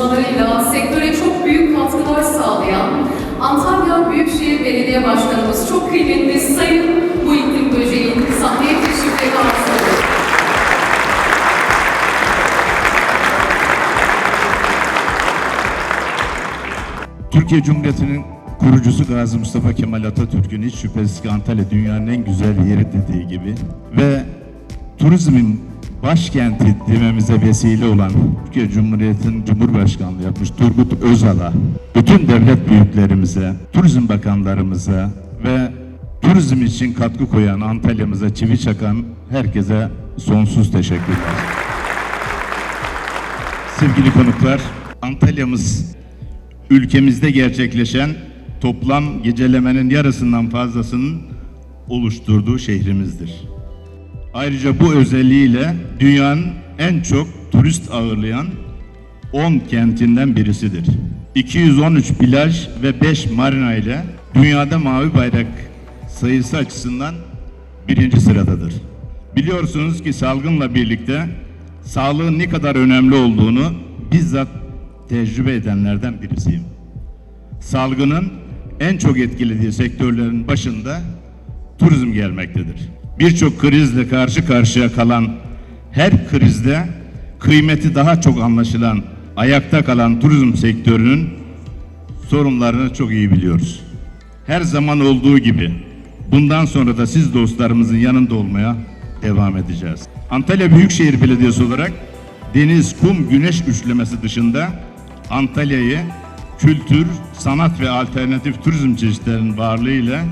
çalışmalarıyla sektöre çok büyük katkılar sağlayan Antalya Büyükşehir Belediye Başkanımız çok kıymetli Sayın Muhittin Böceğin sahneye teşrifleri arz. Türkiye Cumhuriyeti'nin kurucusu Gazi Mustafa Kemal Atatürk'ün hiç şüphesiz ki Antalya dünyanın en güzel yeri dediği gibi ve turizmin başkenti dememize vesile olan Türkiye Cumhuriyeti'nin Cumhurbaşkanlığı yapmış Turgut Özal'a, bütün devlet büyüklerimize, turizm bakanlarımıza ve turizm için katkı koyan Antalya'mıza çivi çakan herkese sonsuz teşekkürler. Sevgili konuklar, Antalya'mız ülkemizde gerçekleşen toplam gecelemenin yarısından fazlasının oluşturduğu şehrimizdir. Ayrıca bu özelliğiyle dünyanın en çok turist ağırlayan 10 kentinden birisidir. 213 plaj ve 5 marina ile dünyada mavi bayrak sayısı açısından birinci sıradadır. Biliyorsunuz ki salgınla birlikte sağlığın ne kadar önemli olduğunu bizzat tecrübe edenlerden birisiyim. Salgının en çok etkilediği sektörlerin başında turizm gelmektedir. Birçok krizle karşı karşıya kalan her krizde kıymeti daha çok anlaşılan, ayakta kalan turizm sektörünün sorunlarını çok iyi biliyoruz. Her zaman olduğu gibi bundan sonra da siz dostlarımızın yanında olmaya devam edeceğiz. Antalya Büyükşehir Belediyesi olarak deniz, kum, güneş üçlemesi dışında Antalya'yı kültür, sanat ve alternatif turizm çeşitlerinin varlığıyla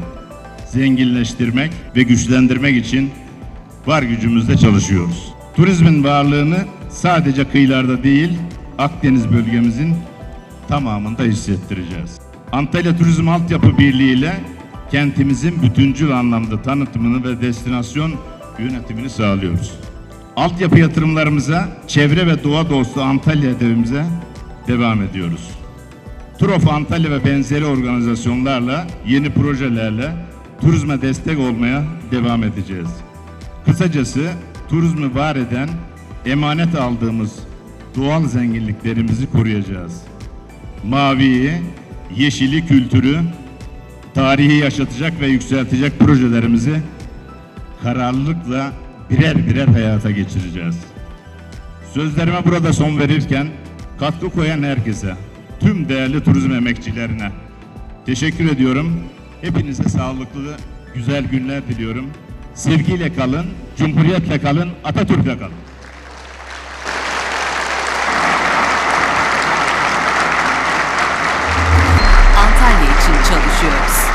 zenginleştirmek ve güçlendirmek için var gücümüzle çalışıyoruz. Turizmin varlığını sadece kıyılarda değil, Akdeniz bölgemizin tamamında hissettireceğiz. Antalya Turizm Altyapı Birliği ile kentimizin bütüncül anlamda tanıtımını ve destinasyon yönetimini sağlıyoruz. Altyapı yatırımlarımıza, çevre ve doğa dostu Antalya hedefimize devam ediyoruz. Turof Antalya ve benzeri organizasyonlarla, yeni projelerle turizme destek olmaya devam edeceğiz. Kısacası turizmi var eden, emanet aldığımız doğal zenginliklerimizi koruyacağız. Maviyi, yeşili, kültürü, tarihi yaşatacak ve yükseltecek projelerimizi kararlılıkla birer birer hayata geçireceğiz. Sözlerime burada son verirken katkı koyan herkese, tüm değerli turizm emekçilerine teşekkür ediyorum. Hepinize sağlıklı, güzel günler diliyorum. Sevgiyle kalın, cumhuriyetle kalın, Atatürk'le kalın. Antalya için çalışıyoruz.